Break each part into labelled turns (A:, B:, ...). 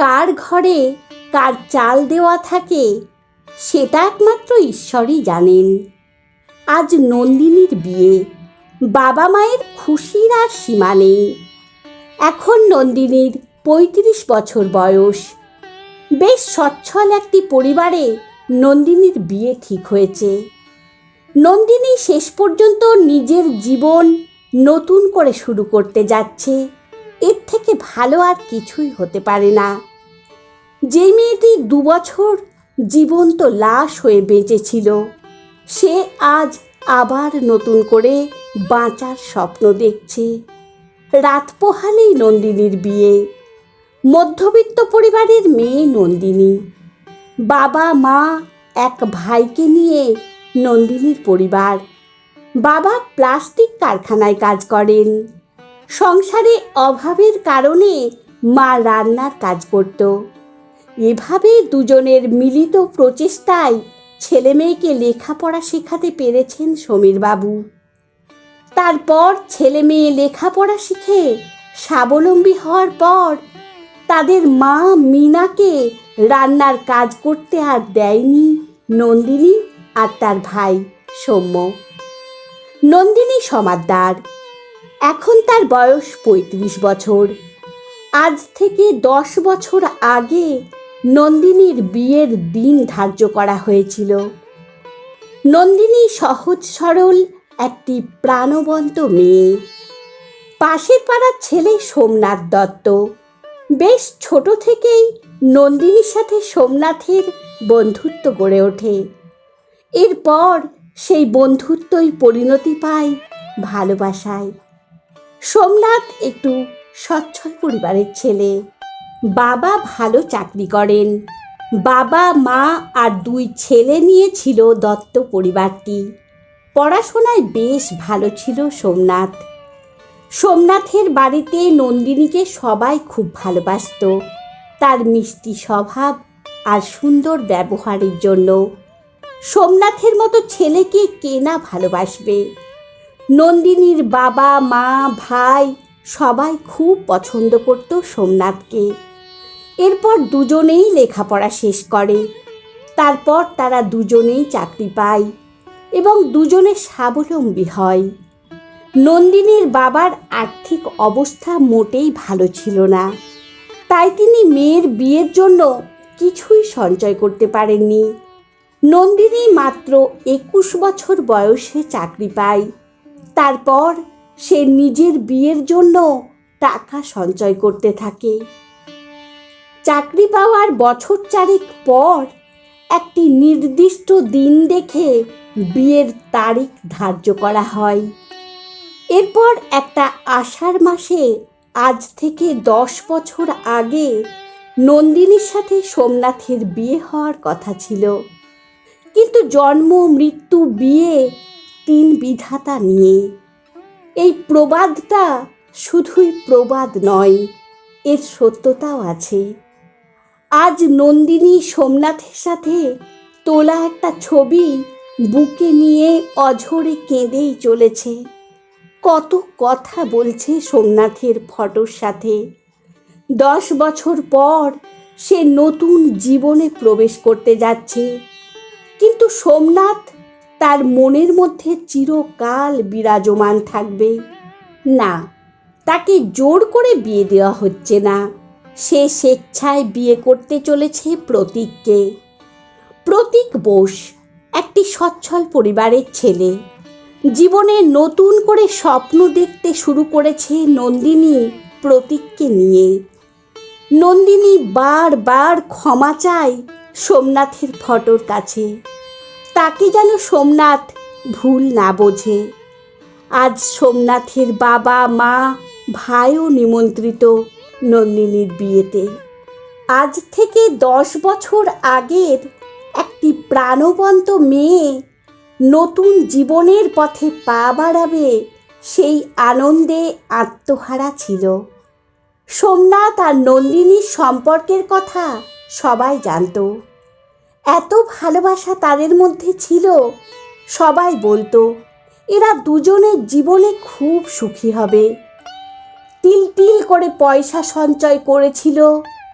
A: কার ঘরে কার চাল দেওয়া থাকে, সেটা একমাত্র ঈশ্বরই জানেন। আজ নন্দিনীর বিয়ে, বাবা মায়ের খুশির আর সীমা নেই। এখন নন্দিনীর পঁয়ত্রিশ বছর বয়স। বেশ সচ্ছল একটি পরিবারে নন্দিনীর বিয়ে ঠিক হয়েছে। নন্দিনী শেষ পর্যন্ত নিজের জীবন নতুন করে শুরু করতে যাচ্ছে। এর থেকে ভালো আর কিছুই হতে পারে না। যে মেয়েটি দুবছর জীবন্ত লাশ হয়ে বেঁচেছিল, সে আজ আবার নতুন করে বাঁচার স্বপ্ন দেখছে। রাত পোহালেই নন্দিনীর বিয়ে, মধ্যবিত্ত পরিবারের মেয়ে নন্দিনী। বাবা, মা, এক ভাইকে নিয়ে নন্দিনীর পরিবার। বাবা প্লাস্টিক কারখানায় কাজ করেন। সংসারে অভাবের কারণে মা রান্নার কাজ করত। এভাবে দুজনের মিলিত প্রচেষ্টায় ছেলে মেয়েকে লেখাপড়া শেখাতে পেরেছেন সমীরবাবু। তারপর ছেলে মেয়ে লেখাপড়া শিখে স্বাবলম্বী হওয়ার পর তাদের মা মিনাকে রান্নার কাজ করতে আর দেয়নি নন্দিনী আর তার ভাই সৌম্য। নন্দিনী সমাদ্দার, এখন তার বয়স পঁয়ত্রিশ বছর। আজ থেকে দশ বছর আগে নন্দিনীর বিয়ের দিন ধার্য করা হয়েছিল। নন্দিনী সহজ সরল একটি প্রাণবন্ত মেয়ে। পাশের পাড়ার ছেলে সোমনাথ দত্ত। বেশ ছোট থেকেই নন্দিনীর সাথে সোমনাথের বন্ধুত্ব গড়ে ওঠে। এরপর সেই বন্ধুত্বই পরিণতি পায় ভালোবাসায়। সোমনাথ একটু সচ্ছল পরিবারের ছেলে। বাবা ভালো চাকরি করেন। বাবা, মা আর দুই ছেলে নিয়ে ছিল দত্ত পরিবারটি। পড়াশোনায় বেশ ভালো ছিল সোমনাথ। সোমনাথের বাড়িতে নন্দিনীকে সবাই খুব ভালোবাসত। তার মিষ্টি স্বভাব আর সুন্দর ব্যবহারের জন্য। সোমনাথের মতো ছেলেকে কে না ভালোবাসবে? নন্দিনীর বাবা, মা, ভাই সবাই খুব পছন্দ করত সোমনাথকে। এরপর দুজনেই লেখাপড়া শেষ করে। তারপর তারা দুজনেই চাকরি পায় এবং দুজনে স্বাবলম্বী হয়। নন্দিনীর বাবার আর্থিক অবস্থা মোটেই ভালো ছিল না। তাই তিনি মেয়ের বিয়ের জন্য কিছুই সঞ্চয় করতে পারেননি। নন্দিনী মাত্র একুশ বছর বয়সে চাকরি পায়। তারপর সে নিজের বিয়ের জন্য টাকা সঞ্চয় করতে থাকে। চাকরি পাওয়ার বছর চারেক পর একটি নির্দিষ্ট দিন দেখে বিয়ের তারিখ ধার্য করা হয়। এরপর একটা আষাঢ় মাসে আজ থেকে দশ বছর আগে নন্দিনীর সাথে সোমনাথের বিয়ে হওয়ার কথা ছিল। কিন্তু জন্ম, মৃত্যু, বিয়ে তিন বিধাতা নিয়ে। এই প্রবাদটা শুধুই প্রবাদ নয়, এর সত্যতাও আছে। আজ নন্দিনী সোমনাথের সাথে তোলা একটা ছবি বুকে নিয়ে অঝরে কেঁদেই চলেছে। কত কথা বলছে সোমনাথের ফটোর সাথে। দশ বছর পর সে নতুন জীবনে প্রবেশ করতে যাচ্ছে। কিন্তু সোমনাথ তার মনের মধ্যে চিরকাল বিরাজমান থাকবে। না, তাকে জোর করে বিয়ে দেওয়া হচ্ছে না। সে স্বেচ্ছায় বিয়ে করতে চলেছে প্রতীককে। প্রতীক বোস, একটি সচ্ছল পরিবারের ছেলে। জীবনে নতুন করে স্বপ্ন দেখতে শুরু করেছে নন্দিনী প্রতীককে নিয়ে। নন্দিনী বারবার ক্ষমা চায় সোমনাথের ফটোর কাছে। তাকে যেন সোমনাথ ভুল না বোঝে। আজ সোমনাথের বাবা, মা, ভাইও নিমন্ত্রিত। নন্দিনীর বিয়েতে। আজ থেকে দশ বছর আগের একটি প্রাণবন্ত মেয়ে নতুন জীবনের পথে পা বাড়াবে সেই আনন্দে আত্মহারা ছিল। সোমনাথ আর নন্দিনীর সম্পর্কের কথা সবাই জানতো। এত ভালোবাসা তাদের মধ্যে ছিল, সবাই বলতো, এরা দুজনের জীবনে খুব সুখী হবে। তিল তিল করে পয়সা সঞ্চয় করেছিল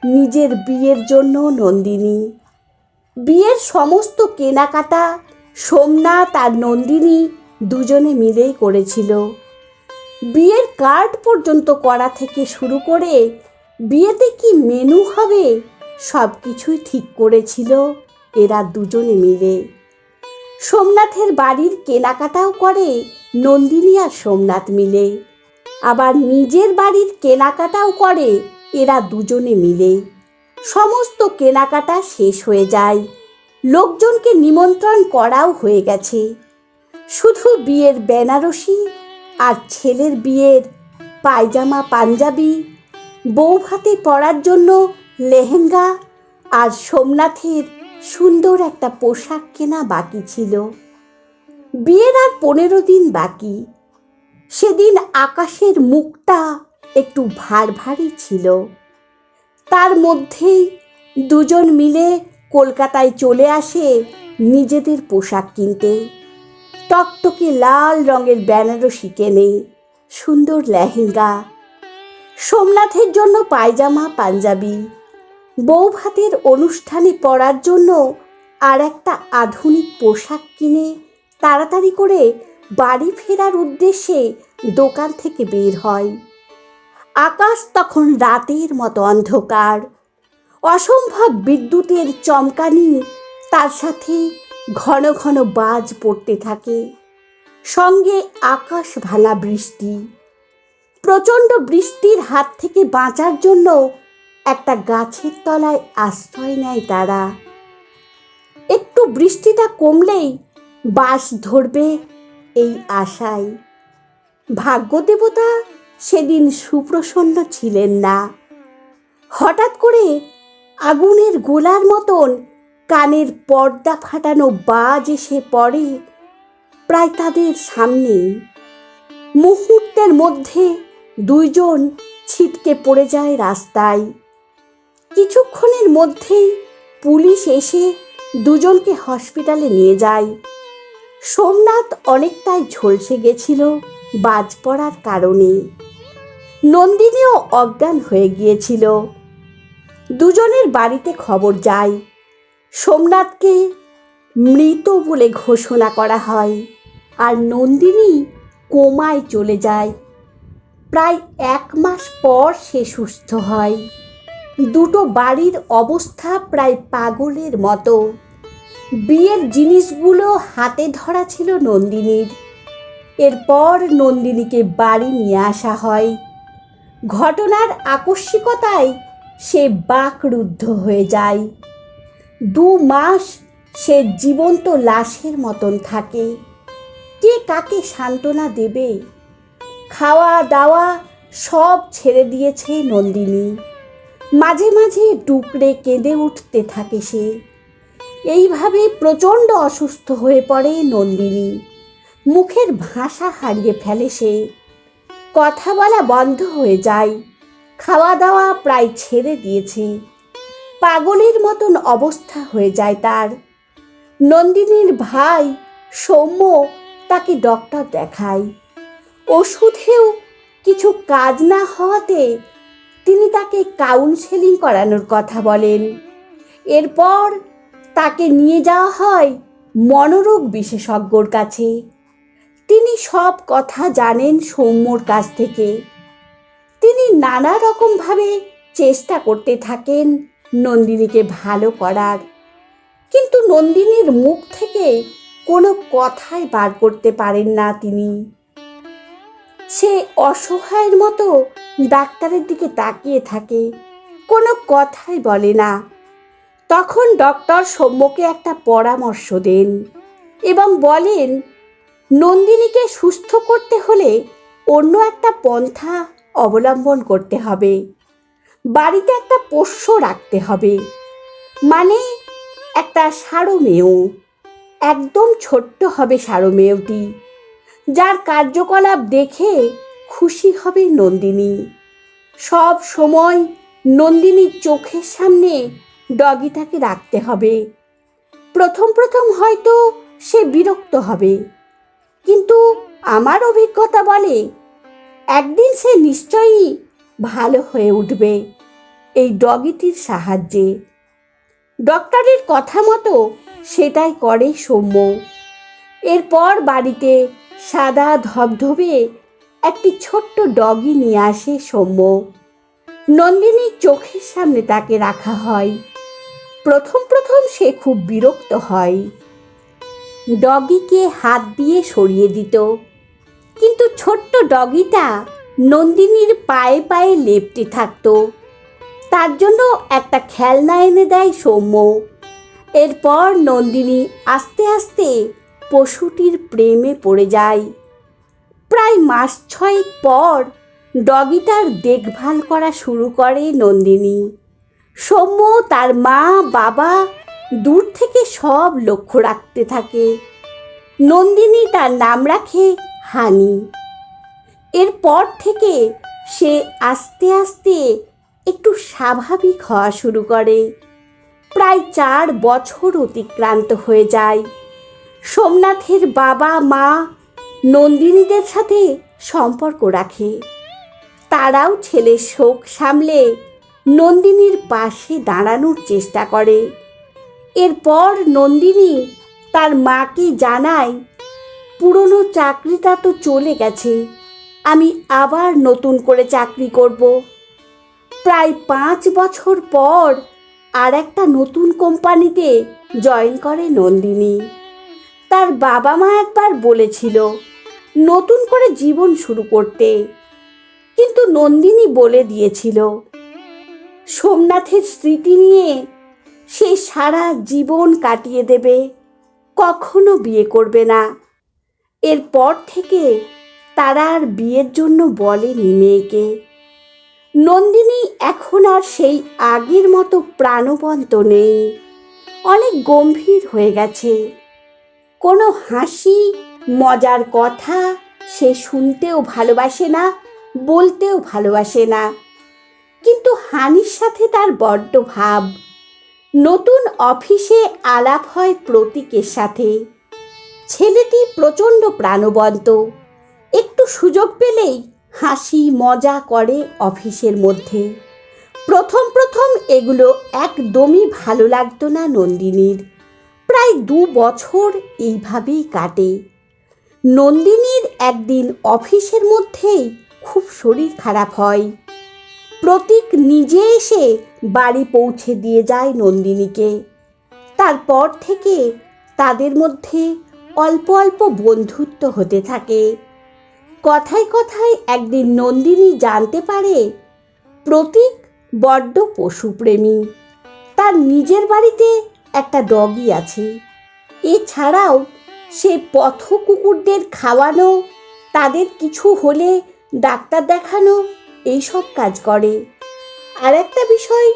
A: নিজের বিয়ের জন্য নন্দিনী। বিয়ের সমস্ত কেনাকাটা সোমনাথ আর নন্দিনী দুজনে মিলেই করেছিল। বিয়ের কার্ড পর্যন্ত করা থেকে শুরু করে বিয়েতে কি মেনু হবে সব কিছুই ঠিক করেছিল এরা দুজনে মিলে। সোমনাথের বাড়ির কেনাকাটাও করে নন্দিনী আর সোমনাথ মিলে। আবার নিজের বাড়ির কেনাকাটাও করে। এরা দুজনে মিলে। সমস্ত কেনাকাটা শেষ হয়ে যায়। লোকজনকে নিমন্ত্রণ করাও হয়ে গেছে। শুধু বিয়ের বেনারসি আর ছেলের বিয়ের পায়জামা পাঞ্জাবি বৌভাতে পরার জন্য লেহেঙ্গা আর সোমনাথের সুন্দর একটা পোশাক কেনা বাকি ছিল। বিয়ের আর পনেরো দিন বাকি। সেদিন আকাশের মুখটা একটু ভার ভারী ছিল। তার মধ্যেই দুজন মিলে কলকাতায় চলে আসে নিজেদের পোশাক কিনতে। টকটকে লাল রঙের বেনারসি কেনে, সুন্দর লেহেঙ্গা। সোমনাথের জন্য পায়জামা, পাঞ্জাবি। বৌভাতের অনুষ্ঠানে পরার জন্য আর একটা আধুনিক পোশাক কিনে তাড়াতাড়ি করে বাড়ি ফেরার উদ্দেশ্যে দোকান থেকে বের হয়। আকাশ তখন রাতের মতো অন্ধকার। অসম্ভব বিদ্যুতের চমকানি তার সাথে ঘন ঘন বাজ পড়তে থাকে। সঙ্গে আকাশ ভালা বৃষ্টি। প্রচণ্ড বৃষ্টির হাত থেকে বাঁচার জন্য একটা গাছের তলায় আশ্রয় নেয় তারা। একটু বৃষ্টিটা কমলেই বাস ধরবে এই আশায়। ভাগ্যদেবতা সেদিন সুপ্রসন্ন ছিলেন না। হঠাৎ করে আগুনের গোলার মতন কানের পর্দা ফাটানো বাজ এসে পড়ে প্রায় তাদের সামনেই। মুহূর্তের মধ্যে দুইজন ছিটকে পড়ে যায় রাস্তায়। কিছুক্ষণের মধ্যেই পুলিশ এসে দুজনকে হসপিটালে নিয়ে যায়। সোমনাথ অনেকটাই ঝলসে গেছিল বাজ পড়ার কারণে নন্দিনীও অজ্ঞান হয়ে গিয়েছিল। দুজনের বাড়িতে খবর যায়, সোমনাথকে মৃত বলে ঘোষণা করা হয় আর নন্দিনী কোমায় চলে যায়। প্রায় এক মাস পর সে সুস্থ হয়। দুটো বাড়ির অবস্থা প্রায় পাগলের মতো। বিয়ের জিনিসগুলো হাতে ধরা ছিল নন্দিনীর। এরপর নন্দিনীকে বাড়ি নিয়ে আসা হয়। ঘটনার আকস্মিকতায় সে বাকরুদ্ধ হয়ে যায়। দু মাস সে জীবন্ত লাশের মতন থাকে। কে কাকে সান্ত্বনা দেবে? খাওয়া দাওয়া সব ছেড়ে দিয়েছে নন্দিনী। মাঝে মাঝে ডুকরে কেঁদে উঠতে থাকে সে। এইভাবে প্রচণ্ড অসুস্থ হয়ে পড়ে নন্দিনী। মুখের ভাষা হারিয়ে ফেলে সে। কথা বলা বন্ধ হয়ে যায়। খাওয়া দাওয়া প্রায় ছেড়ে দিয়েছে। পাগলের মতন অবস্থা হয়ে যায় তার। নন্দিনীর ভাই সৌম্য তাকে ডক্টর দেখায়। ওষুধেও কিছু কাজ না হওয়াতে তিনি তাকে কাউন্সেলিং করানোর কথা বলেন। এরপর তাকে নিয়ে যাওয়া হয় মনোরোগ বিশেষজ্ঞর কাছে। তিনি সব কথা জানেন সৌম্যর কাছ থেকে। তিনি নানা রকমভাবে চেষ্টা করতে থাকেন নন্দিনীকে ভালো করার। কিন্তু নন্দিনীর মুখ থেকে কোনো কথাই বার করতে পারেন না তিনি। সে অসহায়ের মতো ডাক্তারের দিকে তাকিয়ে থাকে, কোনো কথাই বলে না। তখন ডক্টর সৌম্যকে একটা পরামর্শ দেন এবং বলেন, নন্দিনীকে সুস্থ করতে হলে অন্য একটা পন্থা অবলম্বন করতে হবে। বাড়িতে একটা পোষ্য রাখতে হবে। মানে একটা সারমেয়, একদম ছোট্ট হবে সারমেয়টি, যার কার্যকলাপ দেখে খুশি হবে নন্দিনী। সব সময় নন্দিনীর চোখের সামনে ডগিটাকে রাখতে হবে। প্রথম প্রথম হয়তো সে বিরক্ত হবে। কিন্তু আমার অভিজ্ঞতা বলে, একদিন সে নিশ্চয়ই ভালো হয়ে উঠবে এই ডগিটির সাহায্যে। ডক্টরের কথা মতো সেটাই করে সৌম্য। এরপর বাড়িতে সাদা ধবধবে একটি ছোট্ট ডগি নিয়ে আসে সৌম্য। নন্দিনীর চোখের সামনে তাকে রাখা হয়। প্রথম প্রথম সে খুব বিরক্ত হয়। ডগিকে হাত দিয়ে সরিয়ে দিত। কিন্তু ছোট্ট ডগিটা নন্দিনীর পায়ে পায়ে লেপটে থাকতো। তার জন্য একটা খেলনা এনে দেয় সৌম্য। এরপর নন্দিনী আস্তে আস্তে পশুটির প্রেমে পড়ে যায়। প্রায় মাস ছয়েক পর ডগিটার দেখভাল করা শুরু করে নন্দিনী। সৌম্য তার মা, বাবা দূর থেকে সব লক্ষ্য রাখতে থাকে। নন্দিনী তার নাম রাখে হানি। এরপর থেকে সে আস্তে আস্তে একটু স্বাভাবিক হওয়া শুরু করে। প্রায় চার বছর অতিক্রান্ত হয়ে যায়। সোমনাথের বাবা, মা নন্দিনীদের সাথে সম্পর্ক রাখে। তারাও ছেলের শোক সামলে নন্দিনীর পাশে দাঁড়ানোর চেষ্টা করে। এরপর নন্দিনী তার মাকে জানায়, পুরনো চাকরিটা তো চলে গেছে, আমি আবার নতুন করে চাকরি করব। প্রায় পাঁচ বছর পর আর একটা নতুন কোম্পানিতে জয়েন করে নন্দিনী। তার বাবা মা একবার বলেছিল, নতুন করে জীবন শুরু করতে। কিন্তু নন্দিনী বলে দিয়েছিল সোমনাথের স্মৃতি নিয়ে সে সারা জীবন কাটিয়ে দেবে, কখনো বিয়ে করবে না। এরপর থেকে তারা আর বিয়ের জন্য বলেনি মেয়েকে। নন্দিনী এখন আর সেই আগের মতো প্রাণবন্ত নেই। অনেক গম্ভীর হয়ে গেছে। কোনো হাসি, মজার কথা সে শুনতেও ভালোবাসে না, বলতেও ভালোবাসে না। কিন্তু হানির সাথে তার বড্ড ভাব। নতুন অফিসে আলাপ হয় প্রতীকের সাথে। ছেলেটি প্রচণ্ড প্রাণবন্ত। একটু সুযোগ পেলেই হাসি, মজা করে অফিসের মধ্যে। প্রথম প্রথম এগুলো একদমই ভালো লাগতো না নন্দিনীর। প্রায় দু বছর এইভাবেই কাটে। নন্দিনীর একদিন অফিসের মধ্যেই খুব শরীর খারাপ হয়। প্রতীক নিজে এসে বাড়ি পৌঁছে দিয়ে যায় নন্দিনীকে। তারপর থেকে তাদের মধ্যে অল্প অল্প বন্ধুত্ব হতে থাকে। কথায় কথায় একদিন নন্দিনী জানতে পারে, প্রতীক বড্ড পশুপ্রেমী। তার নিজের বাড়িতে একটা ডগি আছে। এছাড়াও সে পথ কুকুরদের খাওয়ানো, তাদের কিছু হলে ডাক্তার দেখানো এইসব কাজ করে। আর একটা বিষয়,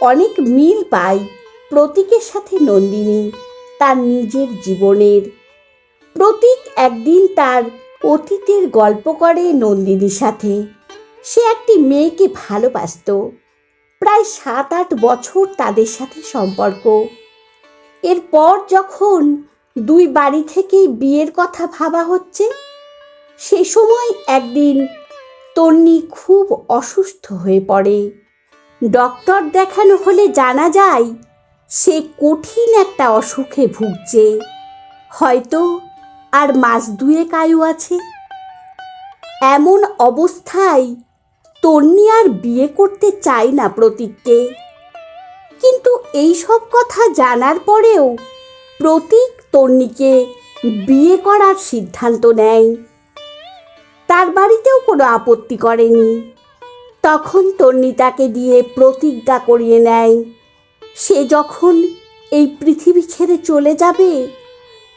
A: অনেক মিল পায় প্রতীকের সাথে নন্দিনী তার নিজের জীবনের। প্রতীক একদিন তার অতীতের গল্প করে নন্দিনীর সাথে। সে একটি মেয়েকে ভালোবাসত। প্রায় সাত আট বছর তাদের সাথে সম্পর্ক। এরপর যখন দুই বাড়ি থেকেই বিয়ের কথা ভাবা হচ্ছে, সে সময় একদিন তন্নি খুব অসুস্থ হয়ে পড়ে। ডক্টর দেখানো হলে জানা যায়, সে কঠিন একটা অসুখে ভুগছে। হয়তো আর মাস দুয়েক আয়ু আছে। এমন অবস্থায় তন্নি আর বিয়ে করতে চায় না প্রতীককে। কিন্তু এই সব কথা জানার পরেও প্রতীক তন্নিকে বিয়ে করার সিদ্ধান্ত নেয়। তার বাড়িতেও কোনো আপত্তি করেনি। তখন তন্নি তাকে দিয়ে প্রতিজ্ঞা করিয়ে নেয়। সে যখন এই পৃথিবী ছেড়ে চলে যাবে,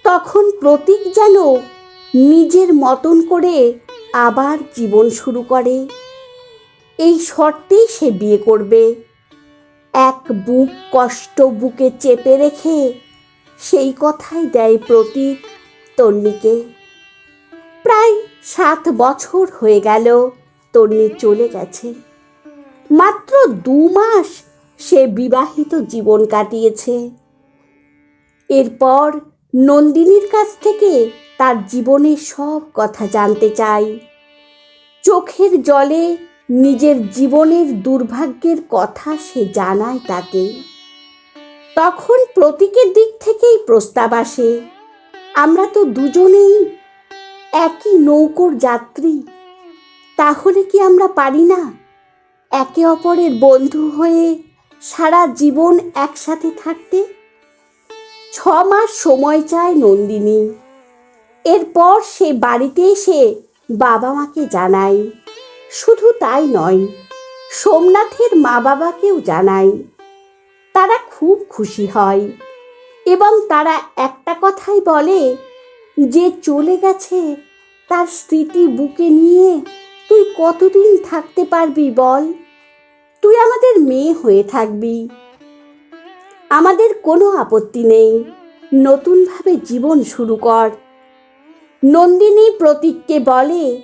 A: তখন প্রতীক যেন নিজের মতন করে আবার জীবন শুরু করে। এই শর্তেই সে বিয়ে করবে। এক বুক কষ্ট বুকে চেপে রেখে সেই কথাই দেয় প্রতীক তন্নিকে। প্রায় সাত বছর হয়ে গেল তন্নি চলে গেছে। মাত্র দু মাস সে বিবাহিত জীবন কাটিয়েছে। এরপর নন্দিনীর কাছ থেকে তার জীবনের সব কথা জানতে চাই। চোখের জলে নিজের জীবনের দুর্ভাগ্যের কথা সে জানায় তাকে। তখন প্রতীকের দিক থেকেই প্রস্তাব আসে, আমরা তো দুজনেই একই নৌকোর যাত্রী। তাহলে কি আমরা পারি না? একে অপরের বন্ধু হয়ে সারা জীবন একসাথে থাকতে? ছ মাস সময় চায় নন্দিনী। এরপর সে বাড়িতে এসে বাবা মাকে জানায়। শুধু তাই নয়, সোমনাথের মা বাবাকেও জানায়। তারা খুব খুশি হয় এবং তারা একটা কথাই বলে যে চলে গেছে, তার স্মৃতি বুকে নিয়ে তুই কতদিন থাকতে পারবি বল? তুই আমাদের মেয়ে হয়ে থাকবি। আমাদের কোনো আপত্তি নেই। নতুনভাবে জীবন শুরু কর। নন্দিনী প্রতীককে বলে,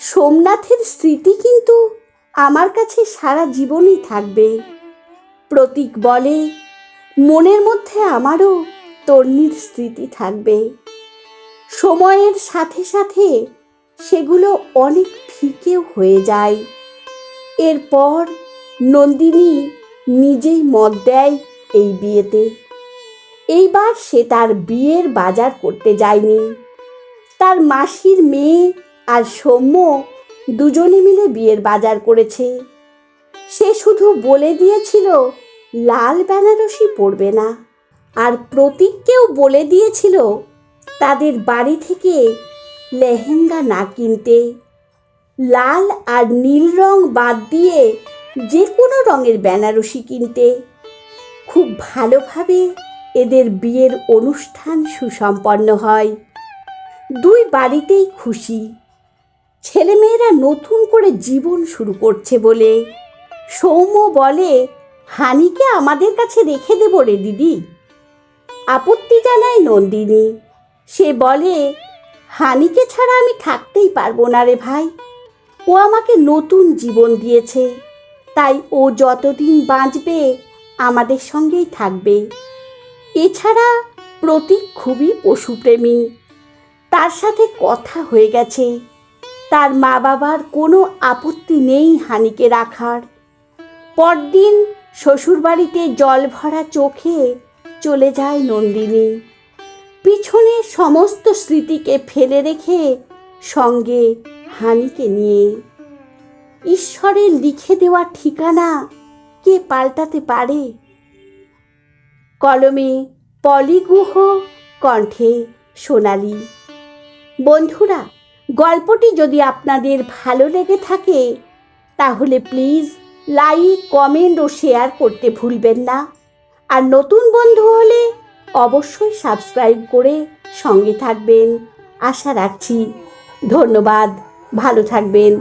A: সোমনাথের স্মৃতি কিন্তু আমার কাছে সারা জীবনই থাকবে। প্রতীক বলে, মনের মধ্যে আমারও তন্নির স্মৃতি থাকবে। সময়ের সাথে সাথে সেগুলো অনেক ফিকেও হয়ে যায়। এরপর নন্দিনী নিজেই মত দেয় এই বিয়েতে। এইবার সে তার বিয়ের বাজার করতে যায়নি। তার মাসির মেয়ে আর সৌম্য দুজনে মিলে বিয়ের বাজার করেছে। সে শুধু বলে দিয়েছিল, লাল বেনারসি পড়বে না। আর প্রতীককেও বলে দিয়েছিল তাদের বাড়ি থেকে লেহেঙ্গা না কিনতে, লাল আর নীল রং বাদ দিয়ে যে কোনো রঙের বেনারসি কিনতে। খুব ভালোভাবে এদের বিয়ের অনুষ্ঠান সুসম্পন্ন হয়। দুই বাড়িতেই খুশি। ছেলেমেয়েরা নতুন করে জীবন শুরু করছে বলে সৌম্য বলে, হানিকে আমাদের কাছে রেখে দেবো রে দিদি। আপত্তি জানায় নন্দিনী। সে বলে, হানিকে ছাড়া আমি থাকতেই পারব না রে ভাই। ও আমাকে নতুন জীবন দিয়েছে। তাই ও যতদিন বাঁচবে, আমাদের সঙ্গেই থাকবে। এছাড়া প্রতীক খুবই পশুপ্রেমী। তার সাথে কথা হয়ে গেছে। তার মা বাবার কোনো আপত্তি নেই হানিকে রাখার। পরদিন শ্বশুরবাড়িতে জল ভরা চোখে চলে যায় নন্দিনী। পিছনে সমস্ত স্মৃতিকে ফেলে রেখে সঙ্গে হানিকে নিয়ে। ঈশ্বরের লিখে দেওয়া ঠিকানা কে পাল্টাতে পারে? কলমে পলিগুহ কণ্ঠে সোনালি। বন্ধুরা, গল্পটি যদি আপনাদের ভালো লেগে থাকে, তাহলে প্লিজ লাইক, কমেন্ট ও শেয়ার করতে ভুলবেন না। আর নতুন বন্ধু হলে অবশ্যই সাবস্ক্রাইব করে সঙ্গে থাকবেন। আশা রাখছি। ধন্যবাদ। ভালো থাকবেন।